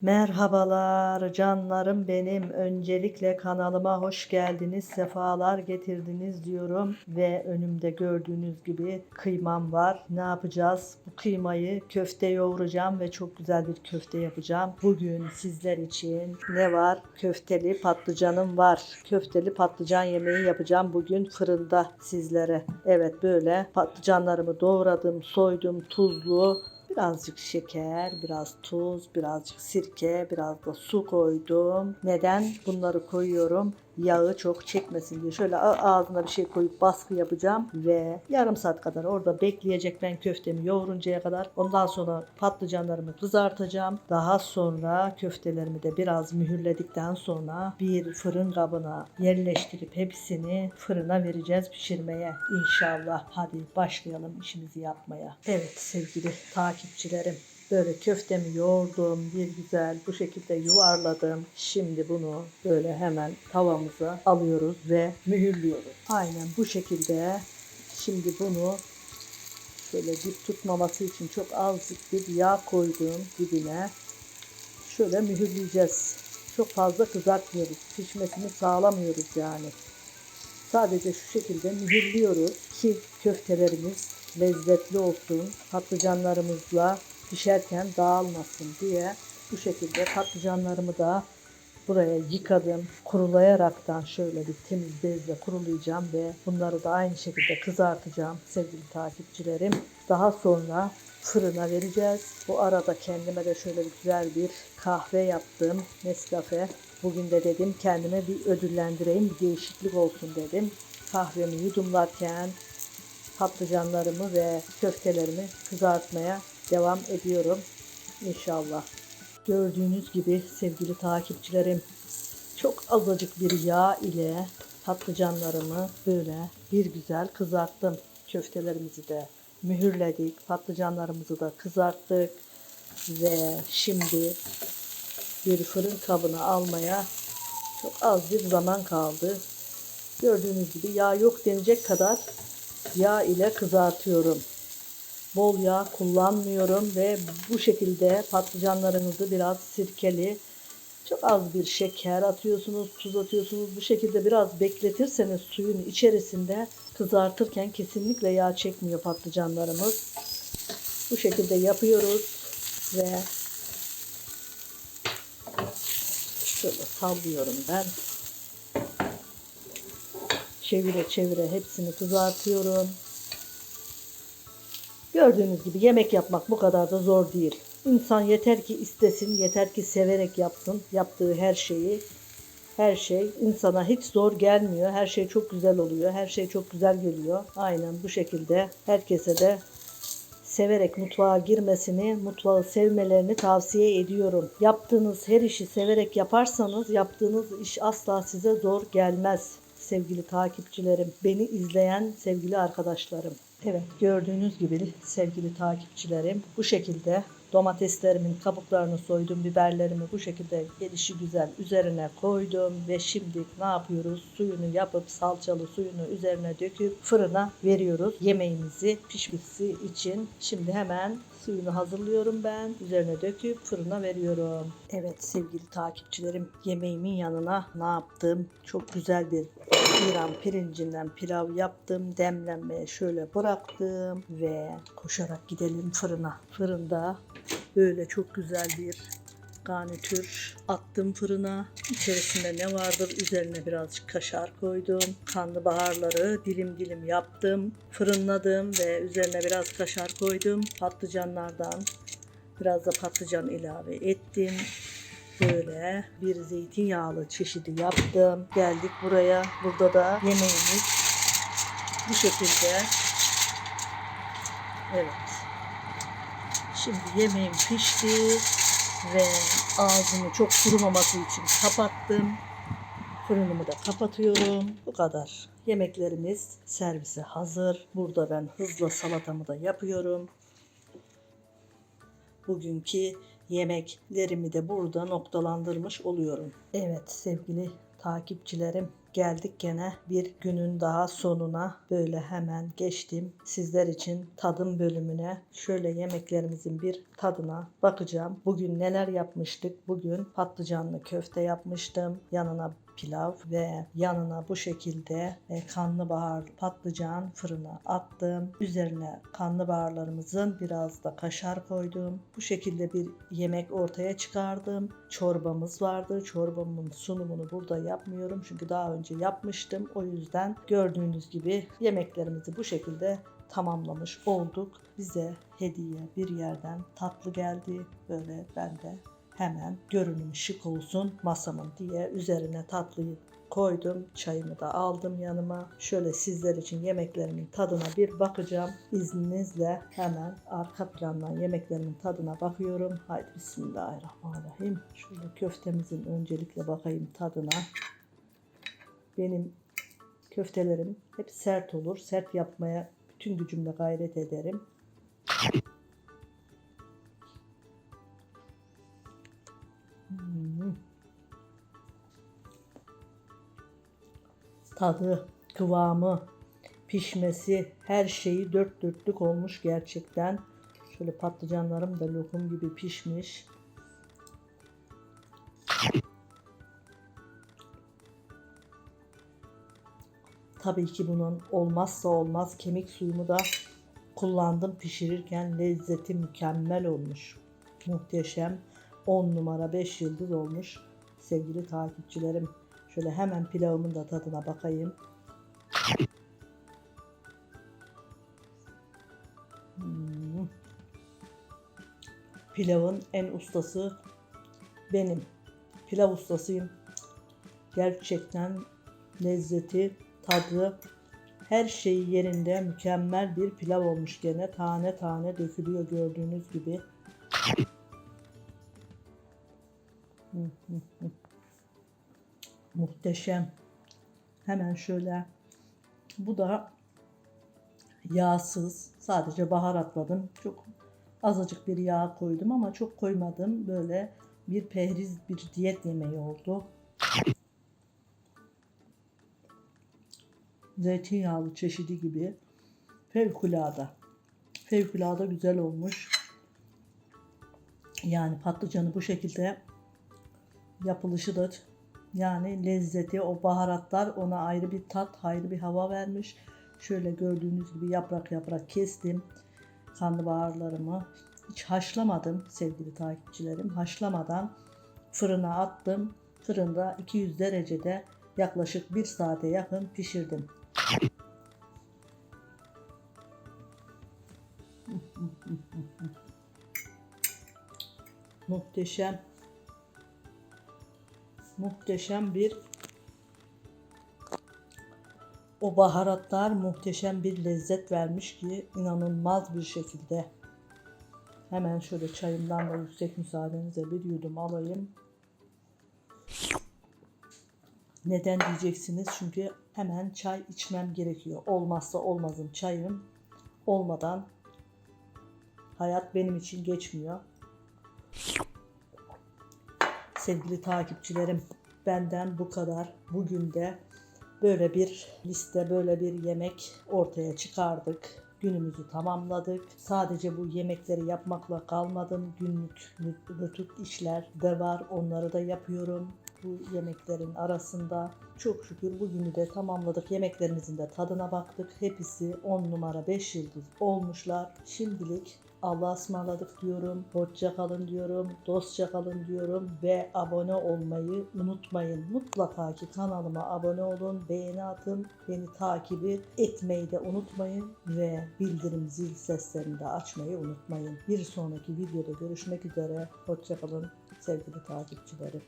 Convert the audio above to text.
Merhabalar canlarım benim. Öncelikle kanalıma hoş geldiniz, sefalar getirdiniz diyorum ve önümde gördüğünüz gibi kıymam var. Ne yapacağız? Bu kıymayı köfte yoğuracağım ve çok güzel bir köfte yapacağım. Bugün sizler için ne var? Köfteli patlıcanım var. Köfteli patlıcan yemeği yapacağım bugün fırında sizlere. Evet böyle patlıcanlarımı doğradım, soydum, tuzlu Birazcık şeker, biraz tuz, birazcık sirke, biraz da su koydum. Neden? Bunları koyuyorum. Yağı çok çekmesin diye. Şöyle ağzına bir şey koyup baskı yapacağım ve yarım saat kadar orada bekleyecek ben köftemi yoğuruncaya kadar. Ondan sonra patlıcanlarımı kızartacağım. Daha sonra köftelerimi de biraz mühürledikten sonra bir fırın kabına yerleştirip hepsini fırına vereceğiz pişirmeye inşallah. Hadi başlayalım işimizi yapmaya. Evet sevgili takipçilerim. Böyle köftemi yoğurdum bir güzel bu şekilde yuvarladım. Şimdi bunu böyle hemen tavamıza alıyoruz ve mühürlüyoruz. Aynen bu şekilde şimdi bunu şöyle dip tutmaması için çok azıcık bir yağ koydum dibine. Şöyle mühürleyeceğiz. Çok fazla kızartmıyoruz. Pişmesini sağlamıyoruz yani. Sadece şu şekilde mühürlüyoruz ki köftelerimiz lezzetli olsun. Patlıcanlarımızla pişerken dağılmasın diye bu şekilde patlıcanlarımı da buraya yıkadım. Kurulayaraktan şöyle bir temiz bezle kurulayacağım ve bunları da aynı şekilde kızartacağım sevgili takipçilerim. Daha sonra fırına vereceğiz. Bu arada kendime de şöyle bir güzel bir kahve yaptım. Nescafe. Bugün de dedim kendime bir ödüllendireyim, bir değişiklik olsun dedim. Kahvemi yudumlarken patlıcanlarımı ve köftelerimi kızartmaya devam ediyorum inşallah. Gördüğünüz gibi sevgili takipçilerim çok azıcık bir yağ ile patlıcanlarımı böyle bir güzel kızarttım. Köftelerimizi de mühürledik. Patlıcanlarımızı da kızarttık. Ve şimdi bir fırın kabına almaya çok az bir zaman kaldı. Gördüğünüz gibi yağ yok denecek kadar yağ ile kızartıyorum. Bol yağ kullanmıyorum ve bu şekilde patlıcanlarınızı biraz sirkeli, çok az bir şeker atıyorsunuz, tuz atıyorsunuz. Bu şekilde biraz bekletirseniz suyun içerisinde kızartırken kesinlikle yağ çekmiyor patlıcanlarımız. Bu şekilde yapıyoruz ve şöyle sallıyorum ben. Çevire çevire hepsini kızartıyorum. Gördüğünüz gibi yemek yapmak bu kadar da zor değil. İnsan yeter ki istesin, yeter ki severek yapsın yaptığı her şeyi. Her şey insana hiç zor gelmiyor. Her şey çok güzel oluyor. Her şey çok güzel geliyor. Aynen bu şekilde herkese de severek mutfağa girmesini, mutfağı sevmelerini tavsiye ediyorum. Yaptığınız her işi severek yaparsanız yaptığınız iş asla size zor gelmez sevgili takipçilerim, beni izleyen sevgili arkadaşlarım. Evet gördüğünüz gibi sevgili takipçilerim bu şekilde domateslerimin kabuklarını soydum, biberlerimi bu şekilde gelişi güzel üzerine koydum ve şimdi ne yapıyoruz? Suyunu yapıp salçalı suyunu üzerine döküp fırına veriyoruz. Yemeğimizi pişmesi için şimdi hemen suyunu hazırlıyorum ben. Üzerine döküp fırına veriyorum. Evet sevgili takipçilerim yemeğimin yanına ne yaptım? Çok güzel bir İran pirincinden pilav yaptım. Demlenmeye şöyle bıraktım ve koşarak gidelim fırına. Fırında böyle çok güzel bir garnitür attım fırına. İçerisinde ne vardır? Üzerine birazcık kaşar koydum. Karnabaharları dilim dilim yaptım. Fırınladım ve üzerine biraz kaşar koydum. Patlıcanlardan biraz da patlıcan ilave ettim. Böyle bir zeytinyağlı çeşidi yaptım. Geldik buraya. Burada da yemeğimiz bu şekilde. Evet. Şimdi yemeğim pişti ve ağzını çok kurumaması için kapattım. Fırınımı da kapatıyorum. Bu kadar. Yemeklerimiz servise hazır. Burada ben hızla salatamı da yapıyorum. Bugünkü yemeklerimi de burada noktalandırmış oluyorum. Evet sevgili takipçilerim geldik gene bir günün daha sonuna böyle hemen geçtim. Sizler için tadım bölümüne şöyle yemeklerimizin bir tadına bakacağım. Bugün neler yapmıştık? Bugün patlıcanlı köfte yapmıştım. Yanına pilav ve yanına bu şekilde e, karnabahar patlıcan fırına attım. Üzerine karnabaharlarımızın biraz da kaşar koydum. Bu şekilde bir yemek ortaya çıkardım. Çorbamız vardı. Çorbamın sunumunu burada yapmıyorum çünkü daha önce yapmıştım. O yüzden gördüğünüz gibi yemeklerimizi bu şekilde tamamlamış olduk. Bize hediye bir yerden tatlı geldi. Böyle ben de hemen görünüm şık olsun masamın diye üzerine tatlıyı koydum. Çayımı da aldım yanıma. Şöyle sizler için yemeklerimin tadına bir bakacağım. İzninizle hemen arka plandan yemeklerimin tadına bakıyorum. Haydi bismillahirrahmanirrahim. Şöyle köftemizin öncelikle bakayım tadına. Benim köftelerim hep sert olur. Sert yapmaya bütün gücümle gayret ederim. Tadı, kıvamı, pişmesi, her şeyi dört dörtlük olmuş gerçekten. Şöyle patlıcanlarım da lokum gibi pişmiş. Tabii ki bunun olmazsa olmaz kemik suyumu da kullandım pişirirken lezzeti mükemmel olmuş. Muhteşem 10 numara 5 yıldız olmuş sevgili takipçilerim. Şöyle hemen pilavımın da tadına bakayım. Hmm. Pilavın en ustası benim. Pilav ustasıyım. Gerçekten lezzeti, tadı, her şeyi yerinde mükemmel bir pilav olmuş gene. Tane tane dökülüyor gördüğünüz gibi. Muhteşem. Hemen şöyle. Bu da yağsız. Sadece baharatladım. Çok azıcık bir yağ koydum ama çok koymadım. Böyle bir pehriz bir diyet yemeği oldu. Zeytinyağlı çeşidi gibi. Fevkulade. Fevkulade güzel olmuş. Yani patlıcanı bu şekilde yapılışı da yani lezzeti, o baharatlar ona ayrı bir tat, ayrı bir hava vermiş. Şöyle gördüğünüz gibi yaprak yaprak kestim. Karnabaharlarımı hiç haşlamadım sevgili takipçilerim. Haşlamadan fırına attım. Fırında 200 derecede yaklaşık 1 saate yakın pişirdim. Muhteşem muhteşem bir o baharatlar muhteşem bir lezzet vermiş ki inanılmaz bir şekilde. Hemen şöyle çayımdan da yüksek müsaadenizle bir yudum alayım. Neden diyeceksiniz? Çünkü hemen çay içmem gerekiyor. Olmazsa olmazım çayım olmadan hayat benim için geçmiyor. Sevgili takipçilerim benden bu kadar. Bugün de böyle bir liste, böyle bir yemek ortaya çıkardık. Günümüzü tamamladık. Sadece bu yemekleri yapmakla kalmadım. Günlük rutin işler de var. Onları da yapıyorum bu yemeklerin arasında. Çok şükür bugünü de tamamladık. Yemeklerimizin de tadına baktık. Hepsi 10 numara 5 yıldız olmuşlar. Şimdilik Allah'a ısmarladık diyorum. Hoşça kalın diyorum. Dostça kalın diyorum. Ve abone olmayı unutmayın. Mutlaka ki kanalıma abone olun. Beğeni atın. Beni takibi etmeyi de unutmayın. Ve bildirim zil seslerini de açmayı unutmayın. Bir sonraki videoda görüşmek üzere. Hoşça kalın sevgili takipçilerim.